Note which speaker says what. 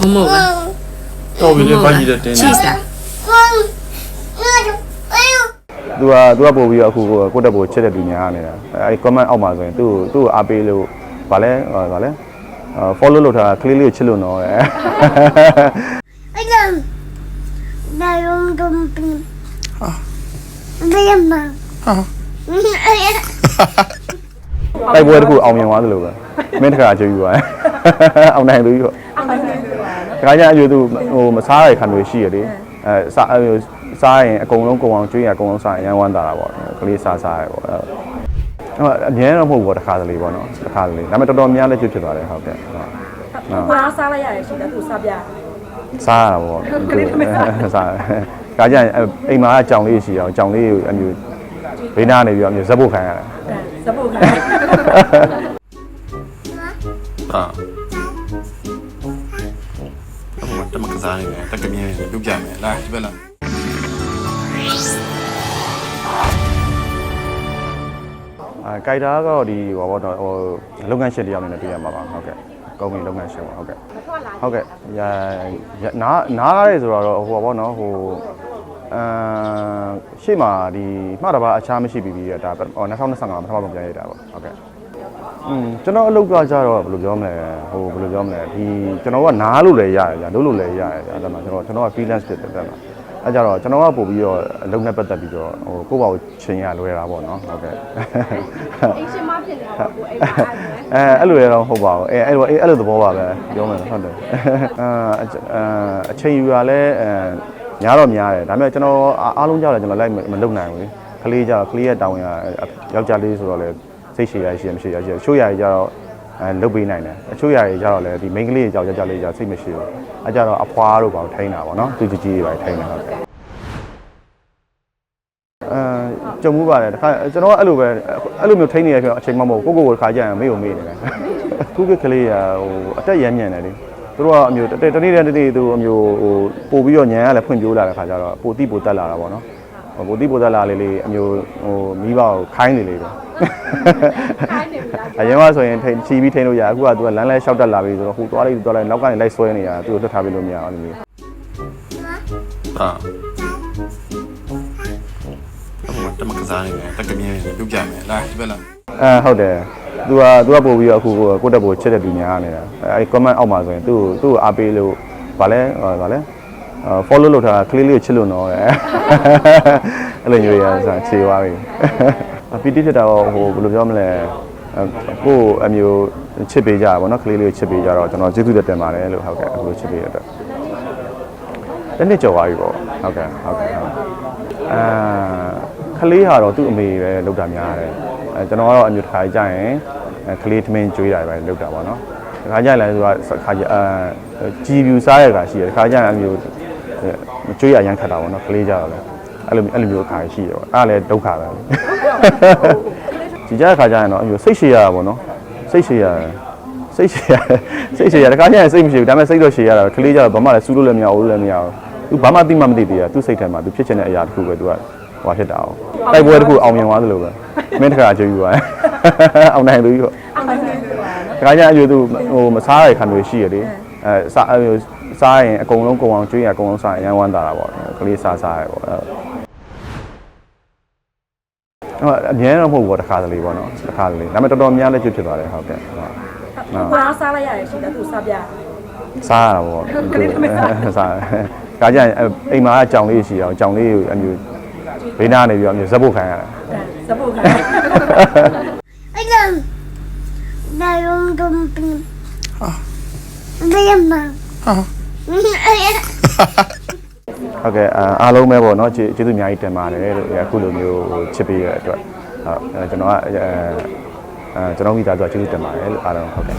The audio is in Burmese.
Speaker 1: မမို့ပါ
Speaker 2: တော်ပြီလေဘာကြီးတဲ့တင်း
Speaker 1: ချီစာ
Speaker 3: သူကသူကပို့ပြီးတော့အခုကိုကိုတက်ပို့ချစ်တဲ့လူများနေတာအဲဒီ comment အောက်မှာဆိုရင်သူ့ကိုသူ့ကိုအားပေးလို့ဗာလဲဗာလဲအာ follow လုပ်ထားတာ clear လေးကိုချစ်လို့နော်တဲ့
Speaker 4: Ayun.
Speaker 3: တိုက်ပွဲတစ်ခုအောင်မြင်သွားသလိုပဲမင်းတခါကြွေးယူသွားအောင်နိုင်သူကြီးပေါ့အောင်နိုင်သူပါနော်ခါကျအကျိုးသူဟိုမစားရတဲ့ခံတွေရှိရလေအဲစားဟိုစားရင်အကုန်လုံးကုန်အောင်ကျွေးရအကုန်လုံးစားရင်ရမ်းဝမ်းတာတာပေါ့ကလေးစားစားရပေါ့အဲ့အမြဲတော့မဟုတ်ဘူးပေါ့တစ်ခါတလေပေါ့နော်တစ်ခါတလေဒါပေမဲ့တော်တော်များလည်းကျွတ်ဖြစ်သွားတယ်ဟုတ်ကဲ့ဟုတ်
Speaker 5: ဘာစားလိုက်ရတယ်ရှိတယ်သူစားပြ
Speaker 3: စားရတာပေါ့စားခါကျရင်အိမ်မှာအကြောင်လေးရှိအောင်အကြောင်လေးကိုအမျိုး ဘေးနားနေပြီးတော့အမျိုးဇက်ဖို့ခံရတာ
Speaker 5: စပုတ်ခါ
Speaker 2: ဟာအမတမကစားနေတယ်တက်ကမြင်းနေပြုတ်ပြမယ်လာဒီဘက်လာ
Speaker 3: အဲကြိုက်တာကတော့ဒီဟောပေါ့တော့ဟိုလုပ်ငန်းရှင်တယောက်အနေနဲ့တွေ့ရမှာပါဟုတ်ကဲ့ကုမ္ပဏီလုပ်ငန်းရှင်ပါဟုတ်ကဲ့ဟုတ်ကဲ့ညာနားနားရဲဆိုတော့ဟိုပေါ့နော်ဟို အမ်ရှေ့မှာဒီမှတ်တပါအခြားမရှိပြီးပြီးရတာဟို2025မှာပထမဆုံးပြန်ရတာပေါ့ဟုတ်ကဲ့อืมကျွန်တော်အလုပ်ကကြတော့ဘယ်လိုပြောမလဲဟိုဘယ်လိုပြောမလဲဒီကျွန်တော်ကနားလို့လည်းရတယ်ကြာလုပ်လို့လည်းရတယ်ကြာအဲ့ဒါမှကျွန်တော်ကျွန်တော်က freelance ဖြစ်တယ်တဲ့မှာအဲကြတော့ကျွန်တော်ကပို့ပြီးတော့အလုပ်နဲ့ပတ်သက်ပြီးတော့ဟိုကိုယ့်ဘာကိုချိန်ရလွယ်တာပေါ့နော်ဟုတ်ကဲ့
Speaker 5: အင်ရှင်မဖြစ်နေတာကိုအိမ်မှာ
Speaker 3: အဲအဲ့လိုရတော့ဟုတ်ပါဘူးအဲအဲ့လိုအဲ့လိုသဘောပါပဲပြောမယ်ဟုတ်တယ်အာအချိန်ယူရလဲအဲ များတော့များတယ်ဒါပေမဲ့ကျွန်တော်အားလုံးကြောက်တယ်ကျွန်တော်လိုက်မလုပ်နိုင်ဘူးလေကလေးကြောက်ကလေးရဲ့တောင်းရယောက်ျားလေးဆိုတော့လေစိတ်ရှည်ရရှိရမရှိရရှိချိုးရရကြတော့အဲလုတ်ပေးနိုင်တယ်အချို့ရရကြတော့လေဒီ main ကလေးကြောက်ယောက်ျားလေးကြောက်စိတ်မရှိဘူးအဲကြတော့အဖွားတို့ပါထိန်းတာပေါ့နော်သူကြီးကြီးတွေပါထိန်းတာဟုတ်တယ်အဲကြုံမှုပါတယ်တခါကျွန်တော်ကအဲ့လိုပဲအဲ့လိုမျိုးထိန်းနေရဖြစ်အချိန်မှမဟုတ်ကိုကိုကိုတခါကြရင်မေ့ကိုမေ့နေတယ်ခုကကလေးကဟိုအတက်ရမ်းညံ့တယ်လေ သူတို့ကအမျိုးတတနေ့တည်းတနေ့သူအမျိုးဟိုပို့ပြီးတော့ညံရလဲဖွင့်ပြိုးလာတဲ့ခါကျတော့ပိုတိပိုတက်လာတာပေါ့နော်ဟိုပိုတိပိုတက်လာလေးလေးအမျိုးဟိုမိဘကိုခိုင်းနေလေးပဲအရင်ကဆိုရင်ထိန်ချီပြီးထိန်လို့ရအခုကသူကလမ်းလဲလျှောက်တက်လာပြီဆိုတော့ဟိုသွားလိုက်သွားလိုက်နောက်ကနေလိုက်ဆွဲနေရသူ့ကိုလွတ်ထားပေးလို့မရအောင်လို့မျိုး
Speaker 2: ဟာအမတမကစားနေတယ်တက်ကမြင်းနေပြုတ်ပြမယ်လာဒီဘက်လာ
Speaker 3: အဲဟုတ်တယ် သူကသူကပို့ပြီးတော့အခုကိုတက်ဖို့ချစ်တဲ့လူများနေတာအဲဒီ comment အောက်မှာဆိုရင်သူ့ကိုသူ့ကိုအားပေးလို့ဗာလဲဗာလဲအာ follow လုပ်ထားတာ clear လေးကိုချစ်လို့နော်တဲ့အဲ့လိုမျိုးရဆိုခြေသွားပြီအပီတိဖြစ်တာတော့ဟိုဘယ်လိုပြောမလဲကိုအမျိုးချစ်ပေးကြတာပေါ့နော် clear လေးကိုချစ်ပေးကြတော့ကျွန်တော်ကျေးဇူးတင်ပါတယ်လို့ဟုတ်ကဲ့အခုလိုချစ်ပေးရတဲ့တနေ့ကြော်သွားပြီပေါ့ဟုတ်ကဲ့ဟုတ်ကဲ့အာကလေးဟာတော့သူ့အမေပဲလောက်တာများတယ် အဲကျွန်တော်ကတော့အမျိုးတစ်ခါကြာရင်ကလေးသမင်းကျွေးတာပဲလောက်တာပေါ့နော်တစ်ခါကြာရင်လည်းသူကခါကြာအာဂျီဗျူစားရတာရှိတယ်တစ်ခါကြာရင်အမျိုးမကျွေးရရမ်းခတ်တာပေါ့နော်ကလေးကြတော့လေအဲ့လိုအဲ့လိုမျိုးအခါရှိတယ်ပေါ့အဲ့ဒါလည်းဒုက္ခပဲဒီကြတဲ့ခါကြာရင်တော့အမျိုးစိတ်ရှည်ရတာပေါ့နော်စိတ်ရှည်ရစိတ်ရှည်ရစိတ်ရှည်ရတခါကျရင်စိတ်မရှိဘူးဒါပေမဲ့စိတ်တော့ရှည်ရတာပဲကလေးကြတော့ဘာမှလည်းစူးလို့လည်းမရဘူးလည်းမရဘူးသူဘာမှသိမှမသိသေးတာသူစိတ်ထဲမှာသူဖြစ်ချင်တဲ့အရာတစ်ခုပဲသူက ဟိုဖြစ်တာအောင်တိုက်ပွဲတစ်ခုအောင်မြင်သွားသလိုပဲမင်းတခါကြွေးယူသွားအောင်နိုင်သူကြီးပေါ့
Speaker 5: အောင်နိုင်သူပါနော်
Speaker 3: တခါကျအကျိုးသူဟိုမစားရတဲ့ခံတွေရှိရလေအဲစားဟိုစားရင်အကုန်လုံးကုန်အောင်ကျွေးရအကုန်လုံးစားရင်ရမ်းဝမ်းတာတာပေါ့ကလေးစားစားရပေါ့အဲအမြဲတော့မဟုတ်ဘူးပေါ့တစ်ခါတလေပေါ့နော်တစ်ခါတလေဒါပေမဲ့တော်တော်များလည်းကျွတ်ဖြစ်သွားတယ်ဟုတ်ကဲ့ဟုတ်
Speaker 5: ဘာစားလိုက်ရတယ်ရှိတယ်သူစားပြ
Speaker 3: စားရတာပေါ့စားခါကျရင်အိမ်မှာအကြောင်လေးရှိအောင်အကြောင်လေးကိုအမျိုး ဘေးနားနေပြီးတော့အမျိုးဇက်ဖို့ခံရတယ်
Speaker 5: စပုတ်ခါ
Speaker 4: Ayun. Dayong dumping. Ayan na. Ayan.
Speaker 3: ဟုတ်ကဲ့အာအားလုံးပဲပေါ့နော်ကျေကျေးဇူးအများကြီးတင်ပါတယ်လို့အခုလိုမျိုးဟိုချစ်ပေးရတဲ့အတွက်ဟုတ်အဲကျွန်တော်ကအဲအဲကျွန်တော်မိသားစုကကျေးဇူးတင်ပါတယ်လို့အားလုံးဟုတ်ကဲ့